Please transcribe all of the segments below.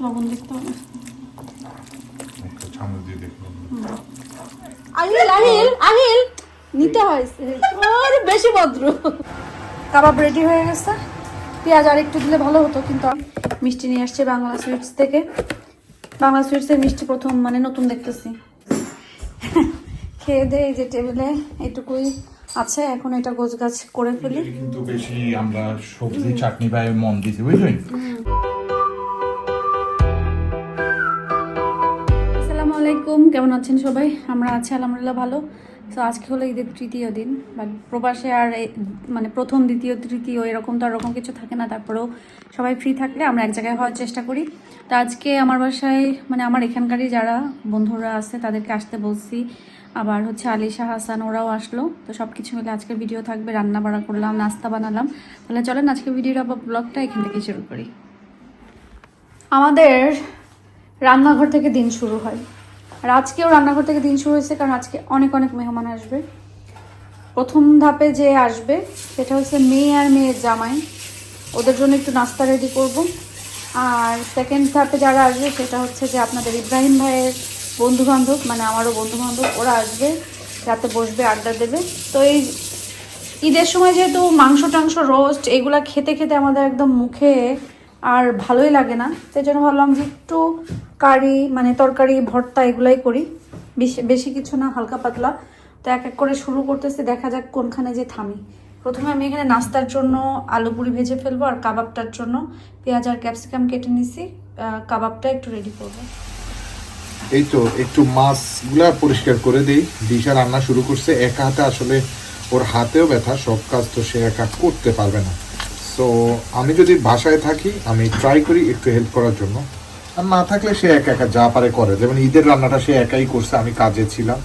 লবণ দেখতে হবে। একটা দিয়ে দেখুন আহিল আহিল আহিল নিতে হয় ওর বেশি ভদ্র। কাবাব রেডি হয়ে গেছে। পেঁয়াজ আর একটু দিলে ভালো হতো কিন্তু আমি মিষ্টি নিয়ে আসছে বাংলা সুইটস থেকে। বাংলা সুইটসের মিষ্টি প্রথম মানে নতুন দেখতেছি। খেয়ে দে এই যে টেবিলে এটুকুই আছে এখন এটা গোছ গাছ করে ফেলি। কিন্তু বেশি আমরা সবজি চাটনি বা মন দিছি বুঝলেন কেমন আছেন সবাই? আমরা আছি, আলহামদুলিল্লাহ ভালো। তো আজকে হলো ঈদের তৃতীয় দিন বাট প্রবাসে আর মানে প্রথম, দ্বিতীয়, তৃতীয় এরকম তো আর ওরকম কিছু থাকে না। তারপরেও সবাই ফ্রি থাকলে আমরা এক জায়গায় হওয়ার চেষ্টা করি। তো আজকে আমার বাসায় মানে আমার এখানকারই যারা বন্ধুরা আছে, তাদেরকে আসতে বলছি। আবার হচ্ছে আলিশা, হাসান, ওরাও আসলো। তো সব কিছু মিলে আজকের ভিডিও থাকবে, রান্না বাড়া করলাম, নাস্তা বানালাম। তাহলে চলেন, আজকে ভিডিওটা বা ব্লগটা এখান থেকে শুরু করি। আমাদের রান্নাঘর থেকে দিন শুরু হয়। আর আজকেও রান্নাঘর থেকে দিন শুরু হয়েছে, কারণ আজকে অনেক অনেক মেহমান আসবে। প্রথম ধাপে যে আসবে, সেটা হচ্ছে মেয়ে আর মেয়ের জামাই। ওদের জন্য একটু নাস্তা রেডি করব। আর সেকেন্ড ধাপে যারা আসবে, সেটা হচ্ছে যে আপনাদের ইব্রাহিম ভাইয়ের বন্ধু বান্ধব মানে আমারও বন্ধু বান্ধব ওরা আসবে, রাতে বসবে, আড্ডা দেবে। তো এই ঈদের সময় যেহেতু মাংস টাংস রোস্ট, এগুলা খেতে খেতে আমাদের একদম মুখে আর ভালোই লাগে না। সেই জন্য ভাবলাম যে একটু কারি মানে তরকারি, ভর্তা এগুলাই করি। বেশি বেশি কিছু না, হালকা পাতলা। তো এক এক করে শুরু করতেছি, দেখা যাক কোনখানে যে থামি। প্রথমে আমি এখানে নাস্তার জন্য আলু পুরি ভেজে ফেলব আর কাবাবটার জন্য পেঁয়াজ আর ক্যাপসিকাম কেটে নিছি। কাবাবটা একটু রেডি করব। এই তো, একটু মাছগুলা পরিষ্কার করে দিই। দিশা রান্না শুরু করছে, একা হাতে আসলে ওর হাতেও ব্যথা, সব কাজ তো সে একা করতে পারবে না। সো আমি যদি বাসায় থাকি আমি ট্রাই করি একটু হেল্প করার জন্য। আর না থাকলে সে একা একা যা পারে করে। যেমন ঈদের রান্নাটা সে একাই করছে আমি কাজে ছিলাম।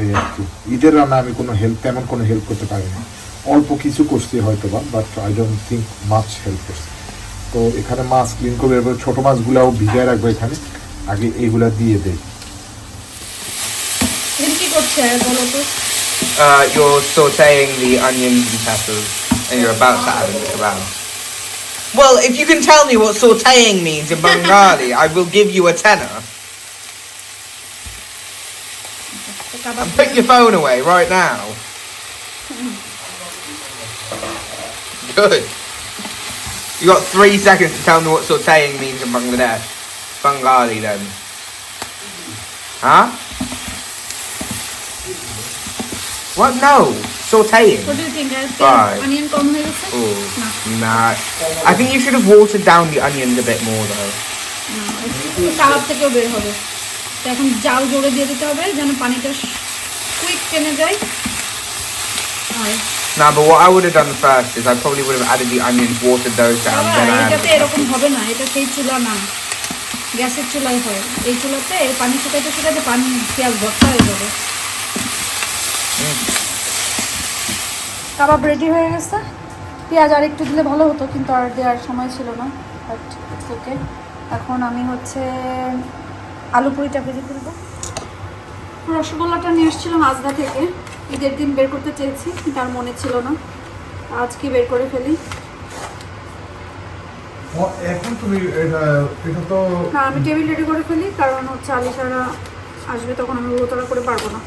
এই আর কি। ঈদের রান্না আমি কোনো হেল্প তেমন কোনো হেল্প করতে পারি না অল্প কিছু করছি হয়তো বা but I don't think much help করছে। তো এখানে মাছ ক্লিন করবে এবার ছোটো মাছগুলাও ভিজায় রাখব এখানে। আগে এইগুলা দিয়ে দেয় কি করছে বলো তো? Uh, you're sauteing the onions and peppers, and you're about to add in the. Well, if you can tell me what sauteing means in Bengali, I will give you a tenner. And put your phone away right now. Good. You got three seconds to tell me what sauteing means in Bangladesh. Bengali then. Huh? What? No Sauteing. What do you think? Right. Onion কম হয়ে গেছে Oh, No. nah. I think you should have watered down the onions a bit more though. কাবাব থেকেও বের হবে তো এখন জাল জোরে দিয়ে দিতে হবে যেন পানিটা কুইক টেনে যায় আর Nah, but what I would have done first is I probably would have added the onions, watered those down, বাবা, then I added এটাতে এরকম হবে না এটা সেই চুলা না গ্যাসের চুলাই হয় এই চুলাতে পানি শুকাইতে শুকাইতে পানি পেঁয়াজ ভর্তা হয়ে যাবে kebab ready হয়ে গেছে। পেঁয়াজ আর একটু দিলে ভালো হতো কিন্তু আর দেওয়ার সময় ছিল না বাট ওকে এখন আমি হচ্ছে আলু পুরিটা ভেজে ফেলব রসগোল্লাটা নিয়ে এসেছিলাম আজদা থেকে। ঈদের দিন বের করতে চেয়েছি কিন্তু আর মনে ছিল না। আজকে বের করে ফেলি? এখন তুমি এটা এটা তো না আমি টেবিল রেডি করে ফেলি কারণ হচ্ছে আলিশারা আসবে তখন আমি উড়োতলা করে পারব না।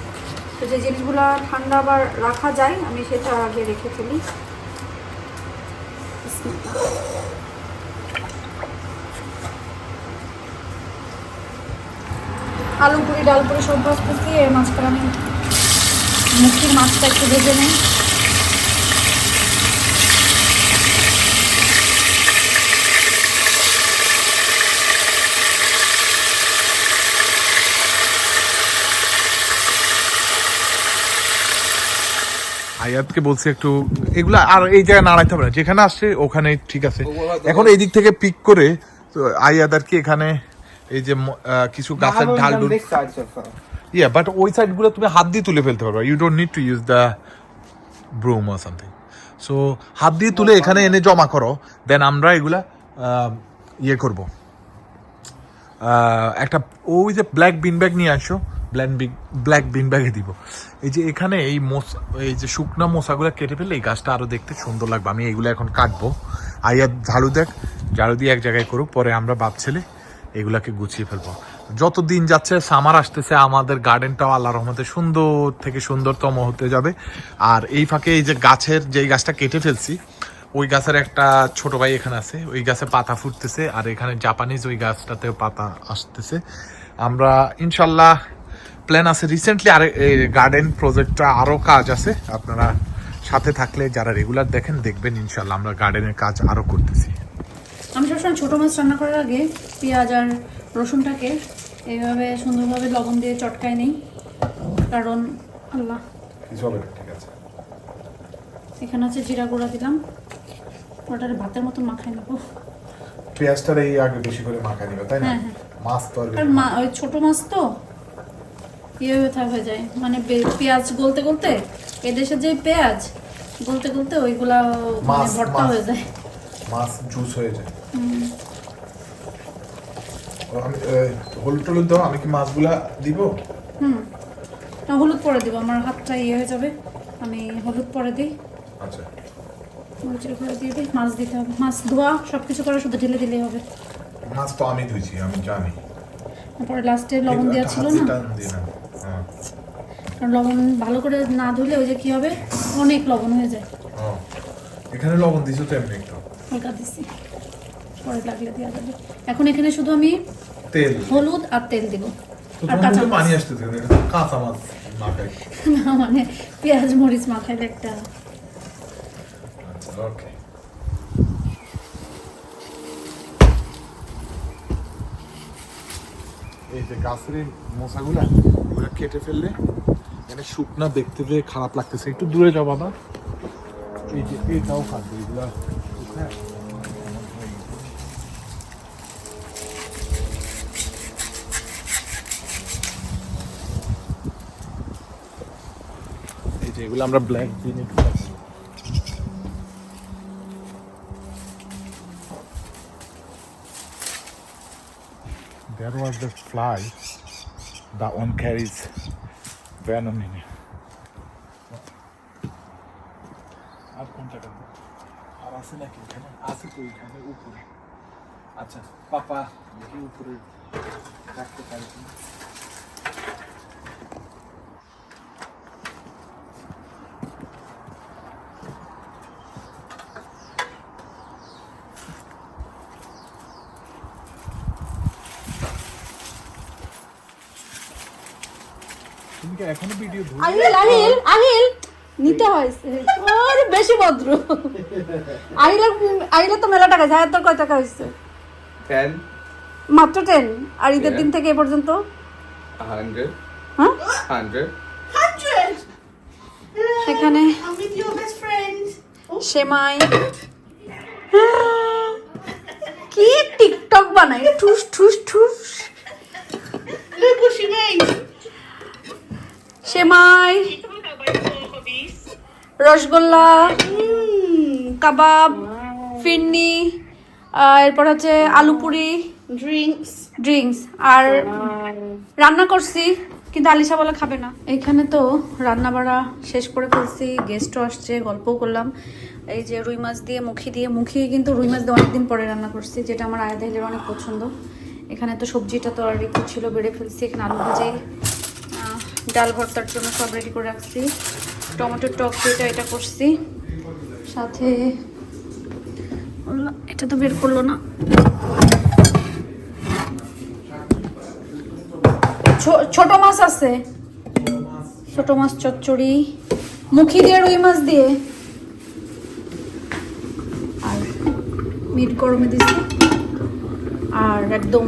তো যে জিনিসগুলো ঠান্ডা আবার রাখা যায়, আমি সেটা আগে রেখে ফেলি। আলু পুরি ডাল পুরি সব ভাজতেছি, এর মাছটা আমি মুখির মাছটা একটু ভেজে নিই আয়াতকে বলছি একটু এগুলা আর এই জায়গায় নাড়াইতে হবে না। যেখানে আসছে ওখানে ঠিক আছে। এখন এই দিক থেকে পিক করে তো আয়াত আর কি এখানে এই যে কিছু গাছের ঢাল ডুল. ইয়া বাট ওই সাইডগুলো তুমি হাত দিয়ে তুলে ফেলতে পারবে। You don't need to use the broom or something so হাত দিয়ে তুলে এখানে এনে জমা করো। দেন আমরা এগুলা আহ, ইয়ে করব। আহ, একটা ওই যে ব্ল্যাক বিন ব্যাগ নিয়ে আসো। ব্ল্যাক বিগ ব্ল্যাক বিন ব্যাগে দিব। এই যে এখানে এই মোস, এই যে শুকনো মশাগুলো কেটে ফেলে এই গাছটা আরও দেখতে সুন্দর লাগবে। আমি এইগুলো এখন কাটবো। আইয়া ঝাড়ু দেখ। ঝাড়ু দিয়ে এক জায়গায় করুক। পরে আমরা বাপ ছেলে এগুলাকে গুছিয়ে ফেলব। যত দিন যাচ্ছে, সামার আসতেছে। আমাদের গার্ডেনটাও আল্লাহ রহমতে সুন্দর থেকে সুন্দরতম হতে যাবে। আর এই ফাঁকে এই যে গাছের যেই গাছটা কেটে ফেলছি, ওই গাছের একটা ছোট ভাই এখানে আছে। ওই গাছে পাতা ফুটতেছে। আর এখানে জাপানিজ ওই গাছটাতেও পাতা আসতেছে। আমরা ইনশাল্লাহ প্ল্যান আছে. রিসেন্টলি আর গার্ডেন প্রজেক্টটা আরও কাজ আছে। আপনারা সাথে থাকলে যারা রেগুলার দেখেন দেখবেন ইনশাল্লাহ আমরা গার্ডেনের কাজ আরও করতেছি। আমি সবসময় ছোটো মাছ রান্না করার আগে পেঁয়াজ আর রসুনটাকে এইভাবে সুন্দরভাবে লবণ দিয়ে চটকায় নেই। কারণ আল্লাহ। আছে। এখানে হচ্ছে জিরা গুঁড়া দিলাম। ওটার ভাতের মতন মাখাই নেব। পেঁয়াজটার এই আগে বেশি করে মাখা নিবে তাই না? হ্যাঁ, হ্যাঁ। মাছ তো আর আর মা ওই ছোটো মাছ তো ইয়ে থাক হয়ে যায়। মানে পেঁয়াজ গলতে গলতে এদেশের যে পেঁয়াজ গলতে গলতে ওইগুলা মানে মাছ, ভর্তা হয়ে যায়। মাছ জুস হয়ে যায়। আমি হলুদ টলুদ দাও আমি কি মাছগুলা দিব? হুম। না, হলুদ পরে দিব আমার হাতটা ইয়ে হয়ে যাবে। আমি হলুদ পরে দিই। আচ্ছা। মরিচের গুঁড়ো দিয়ে দিই মাছ দিতে হবে। মাছ ধোয়া সব কিছু করে শুধু ঢেলে দিলেই হবে। মাছ তো আমি ধুইছি আমি জানি। তারপরে লাস্টে লবণ দেওয়া ছিল না। হ্যাঁ। লবণ ভালো করে না ধুলে ওই যে কি হবে? অনেক লবণ হয়ে যায়। এখানে লবণ দিছো তো এমনি একটু। হালকা দিছি। পরে লাগলে দেওয়া যাবে। এখন এখানে শুধু আমি তেল। হলুদ আর তেল দিব। আর কাঁচা পানি আসতেছে এটা কাঁচা মাছ মাখাই না মানে পেঁয়াজ মরিচ মাখাইলে একটা আচ্ছা ওকে। এই যে গাছের মোচাগুলা ওগুলা কেটে ফেললে মানে শুকনা দেখতে পেয়ে খারাপ লাগতেছে। একটু দূরে যাও বাবা। এই যে এটাও খাদ্য এগুলা শুকনা- এই যে এগুলো আমরা ব্ল্যাক বিন একটু খাচ্ছি। There was the fly. That one carries venom in it. আর কোনটা কাটবো? আর আছে নাকি এখানে আছে তো এখানে উপরে আচ্ছা পাপা দেখি উপরে রাখতে পারি তুমি এখনও ভিডিও ধরো আহিল আহিল আহিল নিতে হয়েছে ওর বেশি ভদ্র। আহিল আহিলে তো মেলা টাকা যায় তোর কয় টাকা হয়েছে Ten, মাত্র টেন আর ঈদের দিন থেকে এ পর্যন্ত? A হ্যাঁ! এখানে. সেমাই। কি টিকটক বানাই ঠুস ঠুস ঠুস। She made. সেমাই রসগোল্লা কাবাব ফিরনি এরপর হচ্ছে আলু পুরি ড্রিঙ্কস ড্রিঙ্কস আর রান্না করছি কিন্তু আলিশা বলে খাবে না। এখানে তো রান্না বাড়া শেষ করে ফেলছি গেস্টও আসছে গল্পও করলাম। এই যে রুই মাছ দিয়ে মুখি দিয়ে মুখি কিন্তু রুই মাছ দিয়ে অনেকদিন পরে রান্না করছি যেটা আমার আয়াদাহিলের অনেক পছন্দ। এখানে তো সবজিটা তো আর একটু ছিল বেড়ে ফেলছি এখানে আলু ভাজি আহ, ডাল ভর্তার জন্য সব রেডি করে রাখছি। টমেটোর টক যেটা এটা করছি। সাথে এটা তো বের করল না। ছোট মাছ আছে। ছোট মাছ চচ্চড়ি। মুখি দিয়ে, রুই মাছ দিয়ে। আর মিট গরমে দিছি। আর একদম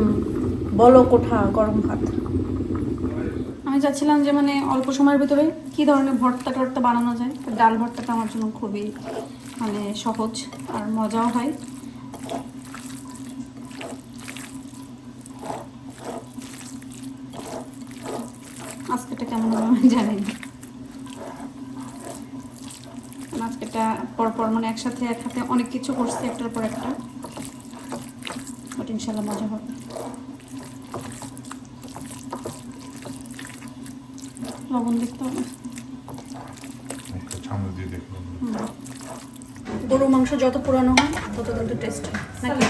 বলো কোঠা গরম ভাত। চাচ্ছিলাম যে মানে অল্প সময়ের ভিতরে কি ধরনের ভর্তা টর্তা বানানো যায়? তো ডাল ভর্তাটা আমার জন্য খুবই মানে সহজ আর মজাও হয়। আজকেটা কেমন জানি আজকেটা পর পর মানে একসাথে এক হাতে অনেক কিছু করছি একটার পর একটা। ইনশাল্লাহ মজা হবে। লবণ দেখতে হবে। চামচ দিয়ে দেখুন গরুর মাংস যত পুরানো হয় তত কিন্তু টেস্ট হয় নাকি?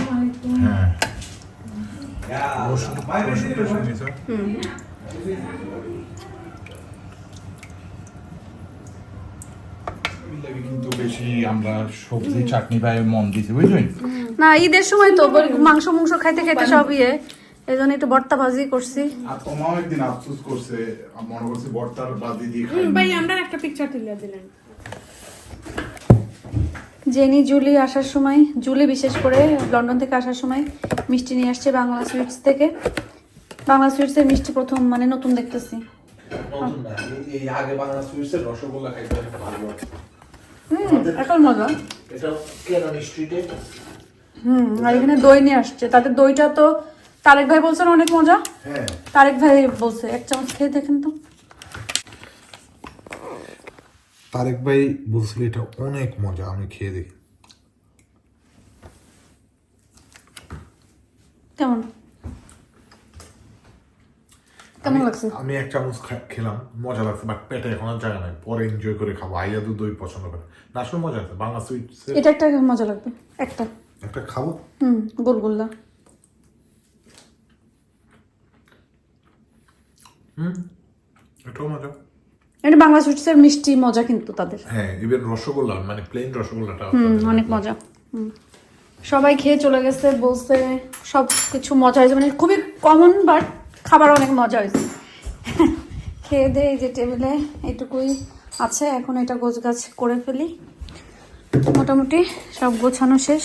রসুন রসুন টসুন নিছো? এগুলাকে কিন্তু বেশি আমরা সবজি চাটনি পাই মন দিছি বুঝলেন? না ঈদের সময় তো মাংস মাংস খাইতে খাইতে সব ইয়ে। এই জন্য একটু ভর্তা ভাজি করছি। আর তোমাও একদিন আফসোস করছে মনে করছে বর্তার বাদি দিয়ে খাই ভাই আমরা একটা পিকচার তুলে দিলেন জেনি জুলি আসার সময় জুলি বিশেষ করে লন্ডন থেকে আসার সময় মিষ্টি নিয়ে আসছে বাংলা সুইটস থেকে। বাংলা সুইটসের মিষ্টি প্রথম মানে নতুন দেখতেছি। এখন মজা। হুম আর এখানে দই নিয়ে আসছে। তাদের দইটা তো তারেক ভাই বলছেন অনেক মজা? হ্যাঁ। তারেক ভাই বলছে এক চামচ খেয়ে দেখেন তো। তারেক ভাই বলছিল এটা অনেক মজা আমি খেয়ে দেখি। কেমন? কেমন লাগছে? আমি এক চামচ খেলাম মজা লাগছে বাট পেটে এখন আর জায়গা নাই। পরে এনজয় করে খাব আইয়া তো দই পছন্দ করে না। আসলে মজা আছে বাংলা সুইটস এটা একটা মজা লাগবে একটা। একটা খাব? হুম গোলগোল্লা। এটাও মজা। এটা বাংলা সুইটসের মিষ্টি মজা কিন্তু তাদের। হ্যাঁ ইভেন রসগোল্লা মানে প্লেন রসগোল্লাটা হুম অনেক মজা। হুম। সবাই খেয়ে চলে গেছে বলছে সব কিছু মজা হয়েছে। মানে খুবই কমন বাট খাবার অনেক মজা হয়েছে। খেয়ে দিয়ে এই যে টেবিলে এটুকুই আছে এখন এটা গোছ গাছ করে ফেলি। মোটামুটি সব গোছানো শেষ।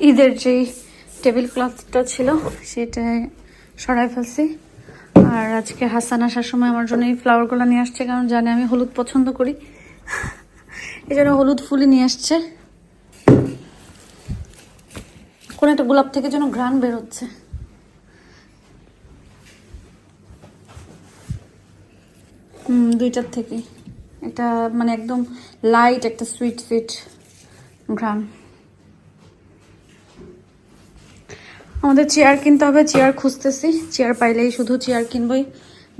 ঈদের যেই টেবিল ক্লথটা ছিল সেটা সরাই ফেলছি। আর আজকে হাসান আসার সময় আমার জন্য এই ফ্লাওয়ারগুলো নিয়ে আসছে, কারণ জানে আমি হলুদ পছন্দ করি। এই জন্য হলুদ ফুলই নিয়ে আসছে। কোন একটা গোলাপ থেকে যেন ঘ্রাণ বের হচ্ছে। হুম, দুইটার থেকে। এটা মানে একদম লাইট একটা সুইট সুইট ঘ্রাণ। আমাদের চেয়ার কিনতে হবে চেয়ার খুঁজতেছি। চেয়ার পাইলেই শুধু চেয়ার কিনবই।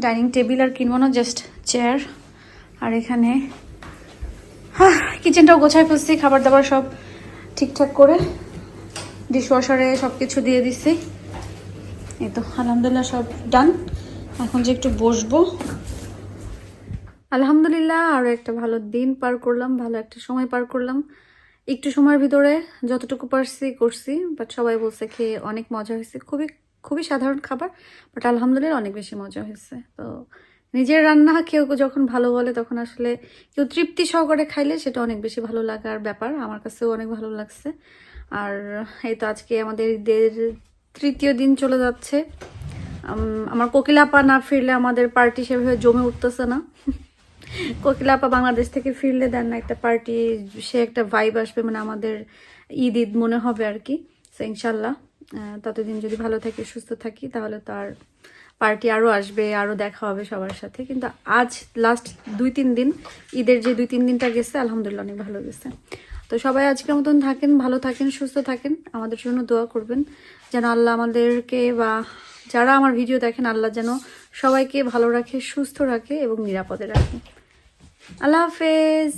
ডাইনিং টেবিল আর কিনবো না জাস্ট চেয়ার আর এখানে হ্যাঁ কিচেনটাও গোছায় ফেলছি খাবার দাবার সব ঠিকঠাক করে। ডিশওয়াশারে সব কিছু দিয়ে দিছি। এই তো, আলহামদুলিল্লাহ সব ডান এখন যে একটু বসবো। আলহামদুলিল্লাহ আরও একটা ভালো দিন পার করলাম, ভালো একটা সময় পার করলাম। একটু সময়ের ভিতরে যতটুকু পারছি করছি বাট সবাই বলছে খেয়ে অনেক মজা হয়েছে। খুবই খুবই সাধারণ খাবার বাট আলহামদুলিল্লাহ অনেক বেশি মজা হয়েছে। তো নিজের রান্না কেউ যখন ভালো বলে, তখন আসলে কেউ তৃপ্তি সহকারে খাইলে সেটা অনেক বেশি ভালো লাগার ব্যাপার। আমার কাছেও অনেক ভালো লাগছে। আর এই তো আজকে আমাদের ঈদের তৃতীয় দিন চলে যাচ্ছে। আমার কোকিলাপা না ফিরলে আমাদের পার্টি সেভাবে জমে উঠতেছে না। কোকিলাপা বাংলাদেশ থেকে ফিরলে দেন না, একটা পার্টি সে একটা ভাইব আসবে মানে আমাদের ঈদ ঈদ মনে হবে আর কি। তো ইনশাল্লাহ ততদিন যদি ভালো থাকি, সুস্থ থাকি, তাহলে তো আর পার্টি আরও আসবে আরও দেখা হবে সবার সাথে। কিন্তু আজ লাস্ট দুই তিন দিন, ঈদের যে দুই তিন দিনটা গেছে, আলহামদুলিল্লাহ অনেক ভালো গেছে। তো সবাই আজকের মতন থাকেন, ভালো থাকেন, সুস্থ থাকেন, আমাদের জন্য দোয়া করবেন। যেন আল্লাহ আমাদেরকে বা যারা আমার ভিডিও দেখেন, আল্লাহ যেন সবাইকে ভালো রাখে, সুস্থ রাখে এবং নিরাপদে রাখে। আল্লাহ হাফেজ।